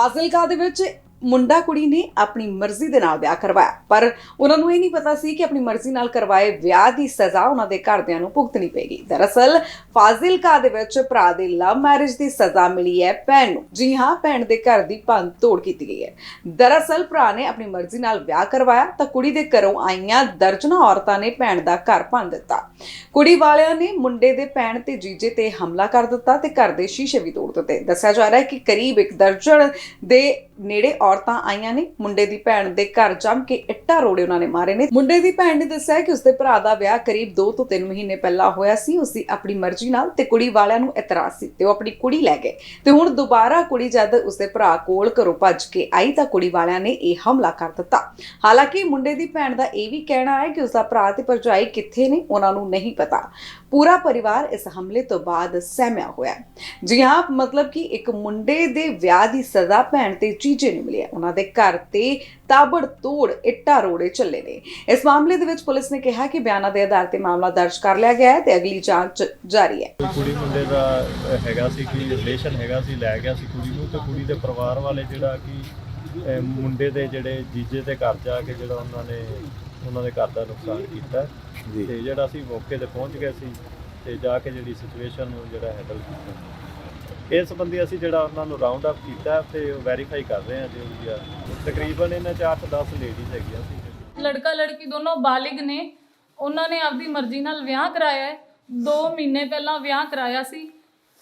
ਫਾਜ਼ਿਲਕਾ ਦੇ ਵਿੱਚ ਮੁੰਡਾ ਕੁੜੀ ਨੇ ਆਪਣੀ ਮਰਜ਼ੀ ਦੇ ਨਾਲ ਵਿਆਹ ਕਰਵਾਇਆ। ਪਰ ਉਹਨਾਂ ਨੂੰ ਇਹ ਨਹੀਂ ਪਤਾ ਸੀ ਕਿ ਆਪਣੀ ਮਰਜ਼ੀ ਨਾਲ ਕਰਵਾਏ ਵਿਆਹ ਦੀ ਸਜ਼ਾ ਉਹਨਾਂ ਦੇ ਘਰਦਿਆਂ ਨੂੰ ਭੁਗਤਣੀ ਪਏਗੀ। ਦਰਅਸਲ, ਫਾਜ਼ਿਲਕਾ ਦੇ ਵਿੱਚ ਭਰਾ ਦੀ ਲਵ ਮੈਰਿਜ ਦੀ ਸਜ਼ਾ ਮਿਲੀ ਹੈ ਭੈਣ ਨੂੰ। ਜੀ ਹਾਂ, ਭੈਣ ਦੇ ਘਰ ਦੀ ਭੰਨ ਤੋੜ ਕੀਤੀ ਗਈ ਹੈ। ਦਰਅਸਲ, ਭਰਾ ਨੇ ਆਪਣੀ ਮਰਜ਼ੀ ਨਾਲ ਵਿਆਹ ਕਰਵਾਇਆ ਤਾਂ ਕੁੜੀ ਦੇ ਘਰੋਂ ਆਈਆਂ ਦਰਜਨਾਂ ਔਰਤਾਂ ਨੇ ਭੈਣ ਦਾ ਘਰ ਭੰਨ ਦਿੱਤਾ। ਕੁੜੀ ਵਾਲਿਆਂ ਨੇ ਮੁੰਡੇ ਦੇ ਭੈਣ ਤੇ ਜੀਜੇ ਤੇ ਹਮਲਾ ਕਰ ਦਿੱਤਾ ਤੇ ਘਰ ਦੇ ਸ਼ੀਸ਼ੇ ਵੀ ਤੋੜ ਦਿੱਤੇ। ਦੱਸਿਆ ਜਾ ਰਿਹਾ ਹੈ ਕਿ ਕਰੀਬ ਇੱਕ ਦਰਜਨ ਦੇ ਨੇੜੇ ਔਰਤਾਂ ਆਈਆਂ ਨੇ, ਮੁੰਡੇ ਦੀ ਭੈਣ ਦੇ ਘਰ ਜੰਮ ਕੇ ਇੱਟਾਂ ਰੋੜੇ ਉਹਨਾਂ ਨੇ ਮਾਰੇ ਨੇ। ਮੁੰਡੇ ਦੀ ਭੈਣ ਨੇ ਦੱਸਿਆ ਕਿ ਉਸਦੇ ਭਰਾ ਦਾ ਵਿਆਹ ਕਰੀਬ 2 ਤੋਂ 3 ਮਹੀਨੇ ਪਹਿਲਾਂ ਹੋਇਆ ਸੀ। ਉਸਦੀ ਆਪਣੀ ਮਰਜ਼ੀ ਨਾਲ ਤੇ ਕੁੜੀ ਵਾਲਿਆਂ ਨੂੰ ਇਤਰਾਜ਼ ਸੀ ਤੇ ਉਹ ਆਪਣੀ ਕੁੜੀ ਲੈ ਗਏ। ਤੇ ਹੁਣ ਦੁਬਾਰਾ ਕੁੜੀ ਜਦ ਉਸਦੇ ਭਰਾ ਕੋਲ ਘਰੋਂ ਭੱਜ ਕੇ ਆਈ ਤਾਂ ਕੁੜੀ ਵਾਲਿਆਂ ਨੇ ਇਹ ਹਮਲਾ ਕਰ ਦਿੱਤਾ। ਹਾਲਾਂਕਿ ਮੁੰਡੇ ਦੀ ਭੈਣ ਦਾ ਇਹ ਵੀ ਕਹਿਣਾ ਹੈ ਕਿ ਉਸਦਾ ਭਰਾ ਤੇ ਭਰਜਾਈ ਕਿੱਥੇ ਨੇ, ਉਹਨਾਂ ਨੂੰ ਨਹੀਂ ਪਤਾ। ਪੂਰਾ ਪਰਿਵਾਰ ਇਸ ਹਮਲੇ ਤੋਂ ਬਾਅਦ ਸਹਿਮਿਆ ਹੋਇਆ ਹੈ। ਜੀ ਹਾਂ, ਮਤਲਬ ਕਿ ਇੱਕ ਮੁੰਡੇ ਦੇ ਵਿਆਹ ਦੀ ਸਜ਼ਾ ਭੈਣ ਤੇ ਜੀਜੇ ਨੂੰ ਮਿਲੀ ਹੈ। ਉਹਨਾਂ ਦੇ ਘਰ ਤੇ ਤਾਬੜ ਤੋੜ ਇੱਟਾਂ ਰੋੜੇ ਚੱਲੇ ਨੇ। ਇਸ ਮਾਮਲੇ ਦੇ ਵਿੱਚ ਪੁਲਿਸ ਨੇ ਕਿਹਾ ਕਿ ਬਿਆਨਾਂ ਦੇ ਆਧਾਰ ਤੇ ਮਾਮਲਾ ਦਰਜ ਕਰ ਲਿਆ ਗਿਆ ਹੈ ਤੇ ਅਗਲੀ ਜਾਂਚ ਜਾਰੀ ਹੈ। ਕੁੜੀ ਮੁੰਡੇ ਦਾ ਹੈਗਾ ਸੀ ਕਿ ਰਿਲੇਸ਼ਨ ਹੈਗਾ ਸੀ, ਲੈ ਗਿਆ ਸੀ ਕੁੜੀ ਨੂੰ ਤੇ ਕੁੜੀ ਦੇ ਪਰਿਵਾਰ ਵਾਲੇ ਜਿਹੜਾ ਕਿ ਮੁੰਡੇ ਦੇ ਜਿਹੜੇ ਜੀਜੇ ਦੇ ਘਰ ਜਾ ਕੇ ਜਿਹੜਾ ਉਹਨਾਂ ਨੇ ਉਹਨਾਂ ਦੇ ਘਰ ਦਾ ਨੁਕਸਾਨ ਕੀਤਾ। ਜੀ। ਤੇ ਜਿਹੜਾ ਅਸੀਂ ਮੌਕੇ ਤੇ ਪਹੁੰਚ ਗਏ ਸੀ ਤੇ ਜਾ ਕੇ ਜਿਹੜੀ ਸਿਚੁਏਸ਼ਨ ਨੂੰ ਜਿਹੜਾ ਹੈਂਡਲ ਕੀਤਾ। ਇਸ ਸੰਬੰਧੀ ਅਸੀਂ ਜਿਹੜਾ ਉਹਨਾਂ ਨੂੰ ਰਾਉਂਡ ਅਪ ਕੀਤਾ ਤੇ ਵੈਰੀਫਾਈ ਕਰ ਰਹੇ ਹਾਂ ਜੋ ਵੀ ਆ। ਤਕਰੀਬਨ ਇਹਨਾਂ ਚ 8-10 ਲੇਡੀਜ਼ ਹੈਗੀਆਂ ਸੀ। ਲੜਕਾ ਲੜਕੀ ਦੋਨੋਂ ਬਾਲਿਗ ਨੇ। ਉਹਨਾਂ ਨੇ ਆਪਦੀ ਮਰਜ਼ੀ ਨਾਲ ਵਿਆਹ ਕਰਾਇਆ ਹੈ। 2 ਮਹੀਨੇ ਪਹਿਲਾਂ ਵਿਆਹ ਕਰਾਇਆ ਸੀ।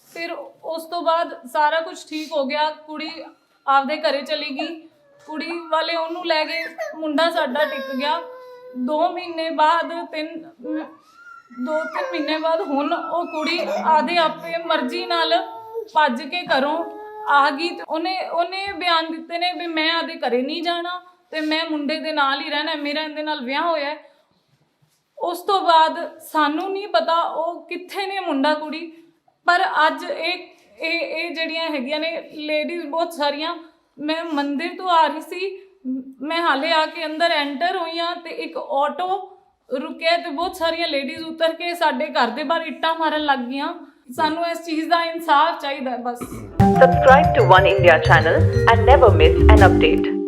ਫਿਰ ਉਸ ਤੋਂ ਬਾਅਦ ਸਾਰਾ ਕੁਝ ਠੀਕ ਹੋ ਗਿਆ। ਕੁੜੀ ਆਪਦੇ ਘਰੇ ਚਲੀ ਗਈ। ਕੁੜੀ ਵਾਲੇ ਉਹਨੂੰ ਲੈ ਗਏ। ਮੁੰਡਾ ਸਾਡਾ ਟਿਕ ਗਿਆ। 2 ਮਹੀਨੇ ਬਾਅਦ, ਤਿੰਨ, ਦੋ, ਤਿੰਨ ਮਹੀਨੇ ਬਾਅਦ ਹੁਣ ਉਹ ਕੁੜੀ ਆਦੇ ਆਪੇ ਮਰਜ਼ੀ ਨਾਲ ਭੱਜ ਕੇ ਘਰੋਂ ਆ ਗਈ ਤੇ ਉਹਨੇ ਉਹਨੇ ਬਿਆਨ ਦਿੱਤੇ ਨੇ ਵੀ ਮੈਂ ਆਦੇ ਘਰੇ ਨਹੀਂ ਜਾਣਾ ਤੇ ਮੈਂ ਮੁੰਡੇ ਦੇ ਨਾਲ ਹੀ ਰਹਿਣਾ, ਮੇਰਾ ਇਹਦੇ ਨਾਲ ਵਿਆਹ ਹੋਇਆ। ਉਸ ਤੋਂ ਬਾਅਦ ਸਾਨੂੰ ਨਹੀਂ ਪਤਾ ਉਹ ਕਿੱਥੇ ਨੇ ਮੁੰਡਾ ਕੁੜੀ, ਪਰ ਅੱਜ ਇਹ ਇਹ ਇਹ ਜਿਹੜੀਆਂ ਹੈਗੀਆਂ ਨੇ ਲੇਡੀਜ਼ ਬਹੁਤ ਸਾਰੀਆਂ, ਮੈਂ ਮੰਦਿਰ ਤੋਂ ਆ ਰਹੀ ਸੀ ਮੈਂ ਹਾਲੇ ਆ ਕੇ ਅੰਦਰ ਐਂਟਰ ਹੋਈ ਹੋਈਆਂ ਤੇ ਇੱਕ ਆਟੋ ਰੁਕਿਆ ਤੇ ਬਹੁਤ ਸਾਰੀਆਂ ਲੇਡੀਜ਼ ਉਤਰ ਕੇ ਸਾਡੇ ਘਰ ਦੇ ਬਾਹਰ ਇੱਟਾਂ ਮਾਰਨ ਲੱਗ ਗਈਆਂ ਸਾਨੂੰ ਇਸ ਚੀਜ਼ ਦਾ ਇਨਸਾਫ ਚਾਹੀਦਾ ਬਸ subscribe to One India channel and never miss an update.